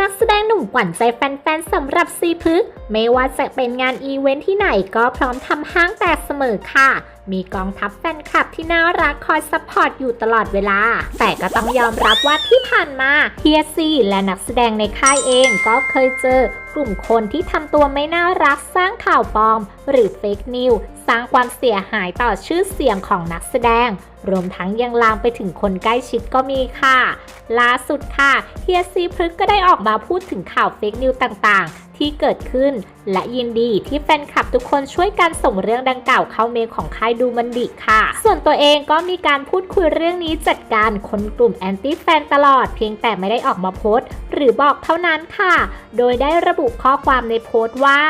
นักแสดงหนุ่มหวัญใจแฟนๆสำหรับซีพึก ไม่ว่าจะเป็นงานอีเวนท์ที่ไหนก็พร้อมทำห้างแตกเสมอค่ะ มีกองทัพแฟนคลับที่น่ารักคอยซัพพอร์ตอยู่ตลอดเวลา แต่ก็ต้องยอมรับว่าที่ผ่านมาเฮียซีและนักแสดงในค่ายเองก็เคยเจอกลุ่มคนที่ทำตัวไม่น่ารักสร้างข่าวปลอม หรือเฟกนิวสร้างความเสียหายต่อชื่อเสียงของนักแสดง รวมทั้งยังลามไปถึงคนใกล้ชิดก็มีค่ะ ล่าสุดค่ะเฮียซีพฤกก็ได้ออกมาพูดถึงข่าวเฟกนิวต่างๆ ที่เกิดขึ้น และยินดีที่แฟนคลับทุกคนช่วยกันส่งเรื่องดังกล่าวเข้าเมลของค่ายดูมันดิค่ะ ส่วนตัวเองก็มีการพูดคุยเรื่องนี้จัดการคนกลุ่มแอนตี้แฟนตลอด เพียงแต่ไม่ได้ออกมาโพสต์ หรือบอกเท่านั้นค่ะ โดยได้ระบุข้อความในโพสต์ว่า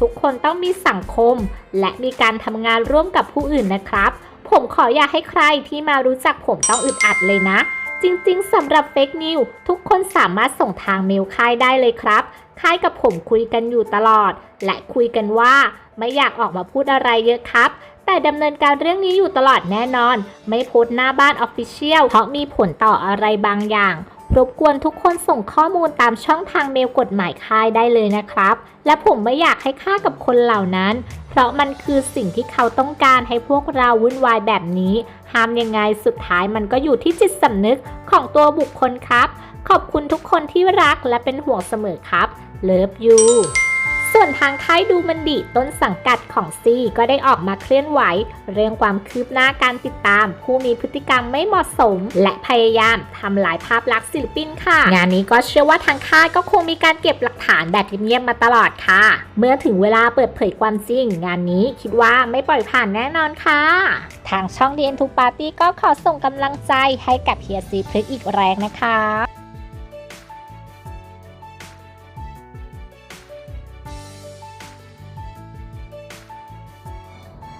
ทุกคนต้องมีสังคม และมีการทำงานร่วมกับผู้อื่นนะครับ ผมขออย่าให้ใครที่มารู้จักผมต้องอึดอัดเลยนะ จริงๆสำหรับเฟกนิวทุกคนสามารถส่งทางเมลค่ายได้เลยครับ ค่ายกับผมคุยกันอยู่ตลอด และคุยกันว่า ไม่อยากออกมาพูดอะไรเยอะครับ แต่ดำเนินการเรื่องนี้อยู่ตลอดแน่นอน ไม่โพสหน้าบ้านออฟฟิเชียลเพราะมีผลต่ออะไรบางอย่างรบกวนทุกคนส่งข้อมูลตามช่องทางเมลกฎหมายค่ายได้เลยนะครับ และผมไม่อยากให้ค่ากับคนเหล่านั้น เพราะมันคือสิ่งที่เขาต้องการให้พวกเราวุ่นวายแบบนี้ ห้ามยังไงสุดท้ายมันก็อยู่ที่จิตสำนึกของตัวบุคคลครับ ขอบคุณทุกคนที่รักและเป็นห่วงเสมอครับ เลิฟยู ส่วนทางค่ายดูมันดีต้นสังกัดของซีก็ได้ออกมาเคลื่อนไหว เรื่องความคืบหน้าการติดตาม ผู้มีพฤติกรรมไม่เหมาะสม และพยายามทำลายภาพลักษณ์ศิลปินค่ะ งานนี้ก็เชื่อว่าทางค่ายก็คงมีการเก็บหลักฐานแบบเงียบๆมาตลอดค่ะ เมื่อถึงเวลาเปิดเผยความจริง งานนี้คิดว่าไม่ปล่อยผ่านแน่นอนค่ะ ทางช่อง DN 2 Party ก็ขอส่งกำลังใจให้กับเฮียซีพฤกอีกแรงนะคะ